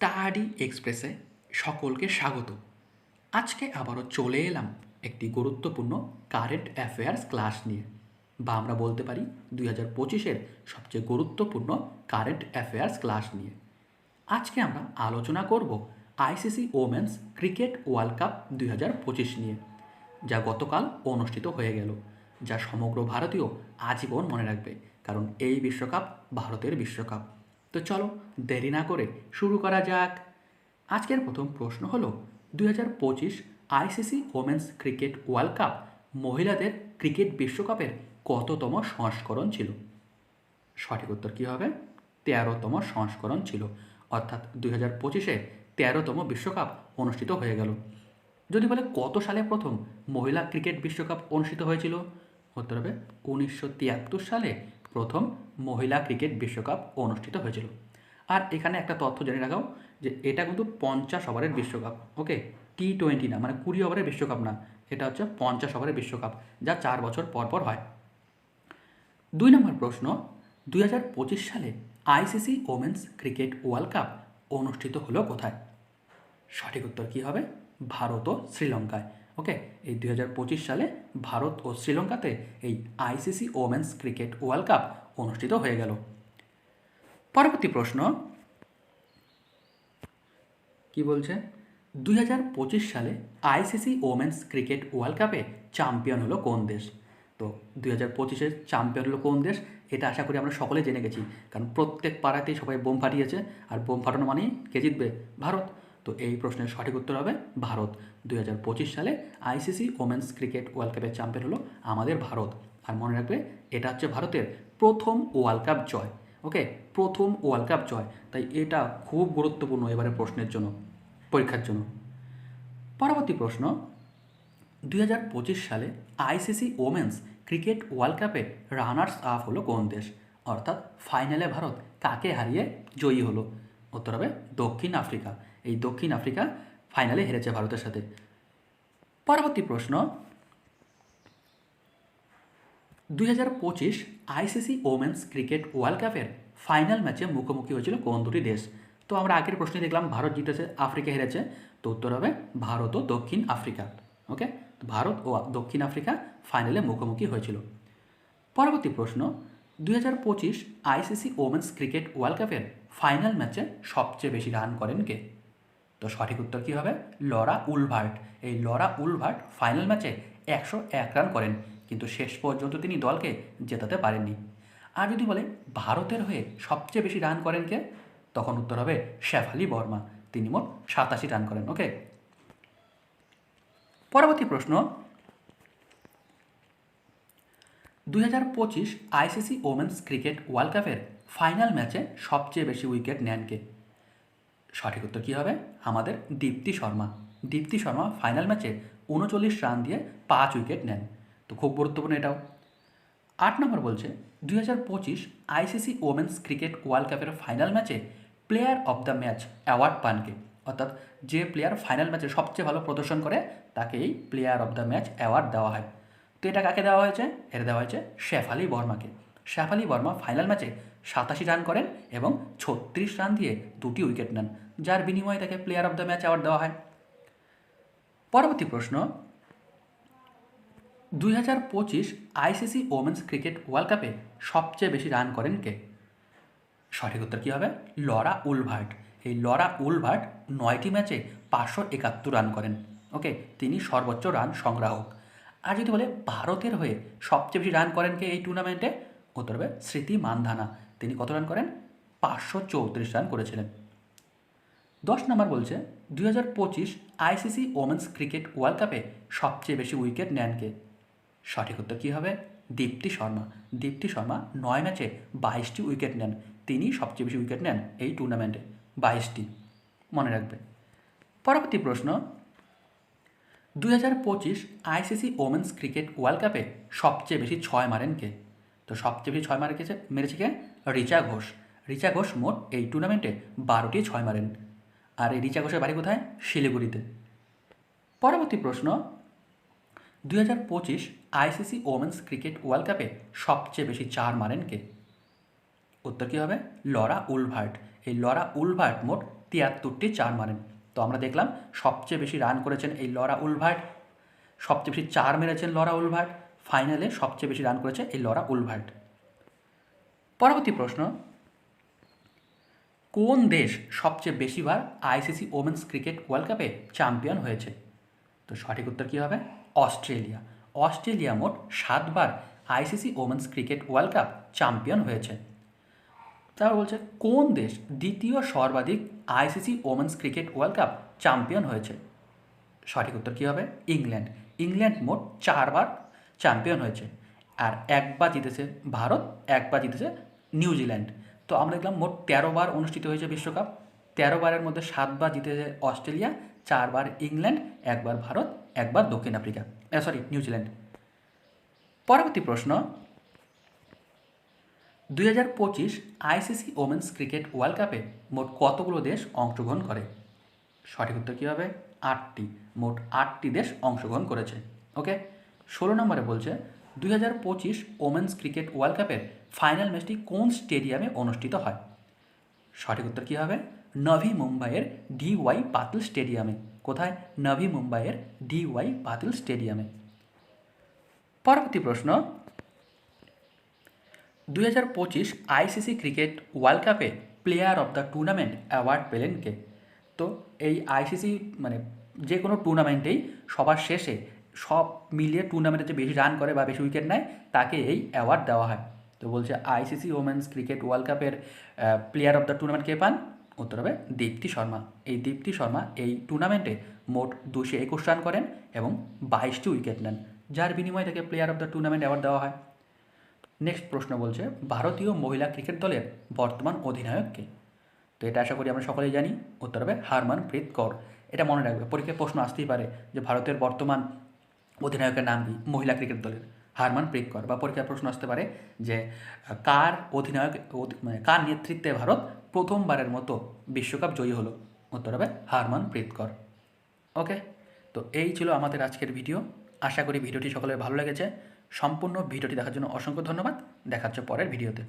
Study এক্সপ্রেসে সকলকে স্বাগত। আজকে আবারও চলে এলাম একটি গুরুত্বপূর্ণ কারেন্ট অ্যাফেয়ার্স ক্লাস নিয়ে। বা আমরা বলতে পারি দুই হাজার পঁচিশের সবচেয়ে গুরুত্বপূর্ণ কারেন্ট অ্যাফেয়ার্স ক্লাস নিয়ে। আজকে আমরা আলোচনা করব ICC women's cricket world cup দুই হাজার পঁচিশ নিয়ে, যা গতকাল অনুষ্ঠিত হয়ে গেল, যা সমগ্র ভারতীয় আজীবন মনে রাখবে, কারণ এই বিশ্বকাপ ভারতের বিশ্বকাপ। তো চলো দেরি না করে শুরু করা যাক। আজকের প্রথম প্রশ্ন হলো, দুই হাজার পঁচিশ ICC women's cricket world cup মহিলাদের ক্রিকেট বিশ্বকাপের কততম সংস্করণ ছিল? সঠিক উত্তর কী হবে? তেরোতম সংস্করণ ছিল। অর্থাৎ দুই হাজার পঁচিশে তেরোতম বিশ্বকাপ অনুষ্ঠিত হয়ে গেল। যদি বলে কত সালে প্রথম মহিলা ক্রিকেট বিশ্বকাপ অনুষ্ঠিত হয়েছিল? উত্তর হবে উনিশশো তিয়াত্তর সালে প্রথম মহিলা ক্রিকেট বিশ্বকাপ অনুষ্ঠিত হয়েছিল। আর এখানে একটা তথ্য জেনে রাখাও যে এটা কিন্তু পঞ্চাশ ওভারের বিশ্বকাপ, ওকে? টি টোয়েন্টি না মানে কুড়ি ওভারের বিশ্বকাপ না, এটা হচ্ছে পঞ্চাশ ওভারের বিশ্বকাপ, যা চার বছর পর পর হয়। দুই নম্বর প্রশ্ন, দুই হাজার পঁচিশ সালে ICC women's cricket world cup অনুষ্ঠিত হলো কোথায়? সঠিক উত্তর কী হবে? ভারত ও শ্রীলঙ্কায়। ওকে এই দুই হাজার পঁচিশ সালে ভারত ও শ্রীলঙ্কাতে এই ICC women's cricket world cup অনুষ্ঠিত হয়ে গেল। পরবর্তী প্রশ্ন। কি বলছে? দুই হাজার পঁচিশ সালে আইসিসি ওমেন্স ক্রিকেট ওয়ার্ল্ড কাপে চ্যাম্পিয়ন হলো কোন দেশ? তো দুই হাজার পঁচিশের চ্যাম্পিয়ন হলো কোন দেশ? এটা আশা করি আমরা সকলে জেনে গেছি। কারণ প্রত্যেক পাড়াতেই সবাই বোম ফাটিয়েছে। আর বোম ফাটানো মানেই কে জিতবে? ভারত। তো এই প্রশ্নের সঠিক উত্তর হবে ভারত। দুই হাজার পঁচিশ সালে আইসিসি ওমেন্স ক্রিকেট ওয়ার্ল্ড কাপের চ্যাম্পিয়ন হলো আমাদের ভারত। আর মনে রাখবে, এটা হচ্ছে ভারতের প্রথম ওয়ার্ল্ড কাপ জয়। ওকে প্রথম ওয়ার্ল্ড কাপ জয়। তাই এটা খুব গুরুত্বপূর্ণ এবারে প্রশ্নের জন্য, পরীক্ষার জন্য। পরবর্তী প্রশ্ন, দুই হাজার পঁচিশ সালে আইসিসি ওমেন্স ক্রিকেট ওয়ার্ল্ড কাপে রানার্স আপ হলো কোন দেশ? অর্থাৎ ফাইনালে ভারত কাকে হারিয়ে জয়ী হলো? উত্তর হবে দক্ষিণ আফ্রিকা। এই দক্ষিণ আফ্রিকা ফাইনালে হেরেছে ভারতের সাথে। পরবর্তী প্রশ্ন, দুই হাজার পঁচিশ আইসিসি ওমেন্স ক্রিকেট ওয়ার্ল্ড কাপের ফাইনাল ম্যাচে মুখোমুখি হয়েছিল কোন দুটি দেশ? তো আমরা আগের প্রশ্নে দেখলাম ভারত জিতেছে, আফ্রিকা হেরেছে। তো উত্তর হবে ভারত ও দক্ষিণ আফ্রিকা। ওকে ভারত ও দক্ষিণ আফ্রিকা ফাইনালে মুখোমুখি হয়েছিল। পরবর্তী প্রশ্ন, দুই হাজার পঁচিশ আইসিসি ওমেন্স ক্রিকেট ওয়ার্ল্ড কাপের ফাইনাল ম্যাচে সবচেয়ে বেশি রান করেন কে? তো সঠিক উত্তর কী হবে? Laura Wolvaardt. এই লরা উলভার্ট ফাইনাল ম্যাচে একশো এক রান করেন, কিন্তু শেষ পর্যন্ত তিনি দলকে জেতাতে পারেননি। আর যদি বলে ভারতের হয়ে সবচেয়ে বেশি রান করেন কে? তখন উত্তর হবে শেফালি বর্মা। তিনি মোট সাতাশি রান করেন, ওকে? পরবর্তী প্রশ্ন। দুই হাজার পঁচিশ আইসিসি ওমেন্স ক্রিকেট ওয়ার্ল্ড কাপের ফাইনাল ম্যাচে সবচেয়ে বেশি উইকেট নেন কে সঠিক উত্তর কী হবে? আমাদের দীপ্তি শর্মা। দীপ্তি শর্মা ফাইনাল ম্যাচে উনচল্লিশ রান দিয়ে পাঁচ উইকেট নেন। তো খুব গুরুত্বপূর্ণ এটাও। আট নম্বর বলছে, দুই হাজার পঁচিশ আইসিসি ওমেন্স ক্রিকেট ওয়ার্ল্ড কাপের ফাইনাল ম্যাচে player of the match award পানকে। অর্থাৎ যে প্লেয়ার ফাইনাল ম্যাচে সবচেয়ে ভালো প্রদর্শন করে তাকে এই player of the match award দেওয়া হয়। তো এটা কাকে দেওয়া হয়েছে? এটা দেওয়া হয়েছে শেফ শেফালি বর্মাকে। শেফ শেফালি বর্মা ফাইনাল ম্যাচে সাতাশি রান করেন এবং ছত্রিশ রান দিয়ে দুটি উইকেট নেন, যার বিনিময়ে তাকে player of the match award দেওয়া হয়। পরবর্তী প্রশ্ন, দুই হাজার পঁচিশ আইসিসি ওমেন্স ক্রিকেট ওয়ার্ল্ড কাপে সবচেয়ে বেশি রান করেন কে? সঠিক উত্তর কী হবে? Laura Wolvaardt. এই লরা উলভার্ট নয়টি ম্যাচে পাঁচশো একাত্তর রান করেন। ওকে, তিনি সর্বোচ্চ রান সংগ্রাহক। আর যদি বলে ভারতের হয়ে সবচেয়ে বেশি রান করেন কে এই টুর্নামেন্টে উত্তর হবে স্মৃতি মানধানা। তিনি কত রান করেন? পাঁচশো চৌত্রিশ রান করেছিলেন। দশ নম্বর বলছে, দুই হাজার পঁচিশ আইসিসি ওমেন্স ক্রিকেট ওয়ার্ল্ড কাপে সবচেয়ে বেশি উইকেট নেন কে? সঠিক উত্তর কী হবে? দীপ্তি শর্মা। দীপ্তি শর্মা নয় ম্যাচে বাইশটি উইকেট নেন। তিনি সবচেয়ে বেশি উইকেট নেন এই টুর্নামেন্টে বাইশটি। মনে রাখবে। পরবর্তী প্রশ্ন, দুই হাজার পঁচিশ আইসিসি ওমেন্স ক্রিকেট ওয়ার্ল্ড কাপে সবচেয়ে বেশি ছয় মারেন কে? তো সবচেয়ে বেশি ছয় মারে মেরেছে কে? রিচা ঘোষ। রিচা ঘোষ মোট এই টুর্নামেন্টে বারোটি ছয় মারেন। আর এই রিচা ঘোষের বাড়ি কোথায়? শিলিগুড়িতে। পরবর্তী প্রশ্ন। দুই হাজার পঁচিশ আইসিসি ওমেন্স ক্রিকেট ওয়ার্ল্ড কাপে সবচেয়ে বেশি চার মারেন কে? উত্তর কী হবে? Laura Wolvaardt. এই লরা উলভার্ট মোট তিয়াত্তরটি চার মারেন। তো আমরা দেখলাম সবচেয়ে বেশি রান করেছেন এই লরা উলভার্ট। সবচেয়ে বেশি চার মেরেছেন লরা উলভার্ট। ফাইনালে সবচেয়ে বেশি রান করেছে এই লরা উলভার্ট। পরবর্তী প্রশ্ন, কোন দেশ সবচেয়ে বেশিবার আইসিসি ওমেন্স ক্রিকেট ওয়ার্ল্ড কাপে চ্যাম্পিয়ন হয়েছে? তো সঠিক উত্তর কী হবে? অস্ট্রেলিয়া। অস্ট্রেলিয়া মোট সাতবার ICC women's cricket world cup champion হয়েছে। তারপর বলছে, কোন দেশ দ্বিতীয় সর্বাধিক ICC women's cricket world cup champion হয়েছে? সঠিক উত্তর কী হবে? ইংল্যান্ড। ইংল্যান্ড মোট চারবার চ্যাম্পিয়ন হয়েছে। আর একবার জিতেছে ভারত, একবার জিতেছে নিউজিল্যান্ড তো আমরা দেখলাম মোট তেরো বার অনুষ্ঠিত হয়েছে বিশ্বকাপ। তেরো বারের মধ্যে সাতবার জিতেছে অস্ট্রেলিয়া চারবার ইংল্যান্ড একবার ভারত একবার দক্ষিণ আফ্রিকা। সরি নিউজিল্যান্ড পরবর্তী প্রশ্ন। দুই হাজার পঁচিশ আইসিসি ওমেন্স ক্রিকেট ওয়ার্ল্ড কাপে মোট কতগুলো দেশ অংশগ্রহণ করে? সঠিক উত্তর কী হবে? আটটি। মোট আটটি দেশ অংশগ্রহণ করেছে। ওকে? ষোলো নম্বরে বলছে, দুই হাজার পঁচিশ ওমেন্স ক্রিকেট ওয়ার্ল্ড কাপের ফাইনাল ম্যাচটি কোন স্টেডিয়ামে অনুষ্ঠিত হয়? সঠিক উত্তর কী হবে? নভি মুম্বাইয়ের ডি ওয়াই পাতিল স্টেডিয়ামে। কোথায়? নভি মুম্বাইয়ের ডি ওয়াই পাতিল স্টেডিয়ামে। পরবর্তী প্রশ্ন। দুই হাজার পঁচিশ আইসিসি ক্রিকেট ওয়ার্ল্ড কাপে player of the tournament award পেলেন কে? তো এই আইসিসি মানে যে কোনো টুর্নামেন্টেই সবার শেষে সব মিলিয়ে টুর্নামেন্টে যে বেশি রান করে বা বেশি উইকেট নেয়, তাকে এই অ্যাওয়ার্ড দেওয়া হয়। তো বলছে আইসিসি ওমেন্স ক্রিকেট ওয়ার্ল্ড কাপের প্লেয়ার অফ দ্য টুর্নামেন্ট কে পান? উত্তর হবে দীপ্তি শর্মা। এই দীপ্তি শর্মা এই টুর্নামেন্টে মোট দুশো একুশ রান করেন এবং বাইশটি উইকেট নেন। যার বিনিময়ে তাকে player of the tournament award দেওয়া হয়। নেক্সট প্রশ্ন বলছে, ভারতীয় মহিলা ক্রিকেট দলের বর্তমান অধিনায়ককে? তো এটা আশা করি আমরা সকলেই জানি। উত্তর হবে হারমান প্রীত কৌর। এটা মনে রাখবে, পরীক্ষায় প্রশ্ন আসতেই পারে যে ভারতের বর্তমান অধিনায়কের নাম কি? মহিলা ক্রিকেট দলের। হারমান প্রিকর বা পরীক্ষার প্রশ্ন আসতে পারে যে কার অধিনায়ক মানে কার নেতৃত্বে ভারত প্রথমবারের মতো বিশ্বকাপ জয়ী হলো? উত্তর হবে হারমান প্রেতকর ওকে? তো এই ছিল আমাদের আজকের ভিডিও। আশা করি ভিডিওটি সকলের ভালো লেগেছে। সম্পূর্ণ ভিডিওটি দেখার জন্য অসংখ্য ধন্যবাদ। দেখাচ্ছে পরের ভিডিওতে।